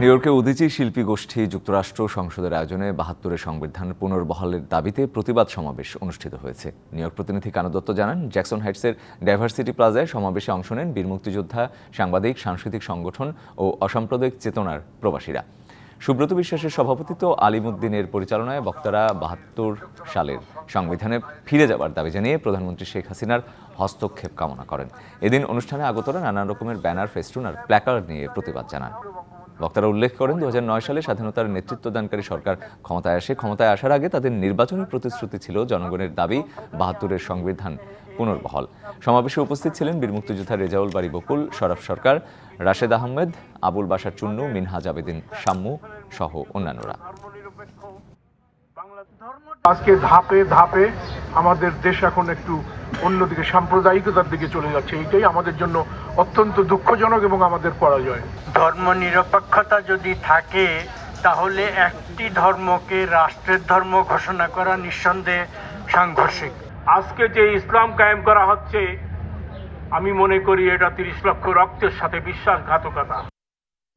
New ইয়র্কে উদীচী শিল্পী গোষ্ঠী যুক্তরাষ্ট্র সংসদের আয়োজনে বাহাত্তরের সংবিধান পুনর্বহালের দাবিতে প্রতিবাদ সমাবেশ অনুষ্ঠিত হয়েছে। নিউ ইয়র্ক প্রতিনিধি কানু দত্ত জানান, জ্যাকসন হাইটসের ডাইভার্সিটি প্লাজায় সমাবেশে অংশ নেন বীর মুক্তিযোদ্ধা, সাংবাদিক, সাংস্কৃতিক সংগঠন ও অসাম্প্রদায়িক চেতনার প্রবাসীরা। সুব্রত বিশ্বাসের সভাপতিত্ব আলিমুদ্দিনের পরিচালনায় বক্তারা বাহাত্তর সালের সংবিধানে ফিরে যাবার দাবি জানিয়ে প্রধানমন্ত্রী শেখ হাসিনার হস্তক্ষেপ কামনা করেন। এদিন অনুষ্ঠানে আগতরা নানান রকমের ব্যানার, ফেস্টুন আর প্ল্যাকার্ড নিয়ে প্রতিবাদ জানান। বক্তারা উল্লেখ করেন দু হাজার নয় সালে স্বাধীনতার নেতৃত্বদানকারী সরকার ক্ষমতায় আসে। ক্ষমতায় আসার আগে তাদের নির্বাচনী প্রতিশ্রুতি ছিল জনগণের দাবি, বাহাত্তরের সংবিধান পুনর্বহাল। সমাবেশে উপস্থিত ছিলেন বীর মুক্তিযোদ্ধা রেজাউল বাড়ি বকুল শরফ সরকার, রাশেদ আহমেদ, আবুল বাসার চুন্নু, মিনহাজ আবেদিন শাম্মু সহ অন্যান্যরা। আজকে ধাপে ধাপে আমাদের দেশ এখন একটু অন্যদিকে সাম্প্রদায়িকতার দিকে চলে যাচ্ছে। এটাই আমাদের জন্য অত্যন্ত দুঃখজনক এবং আমাদের পরাজয়। ধর্ম নিরপেক্ষতা যদি থাকে তাহলে একটি ধর্মকে রাষ্ট্রের ধর্ম ঘোষণা করা নিঃসন্দেহে সাংঘর্ষিক। আজকে যে ইসলাম কায়েম করা হচ্ছে আমি মনে করি এটা তিরিশ লক্ষ রক্তের সাথে বিশ্বাসঘাতকতা।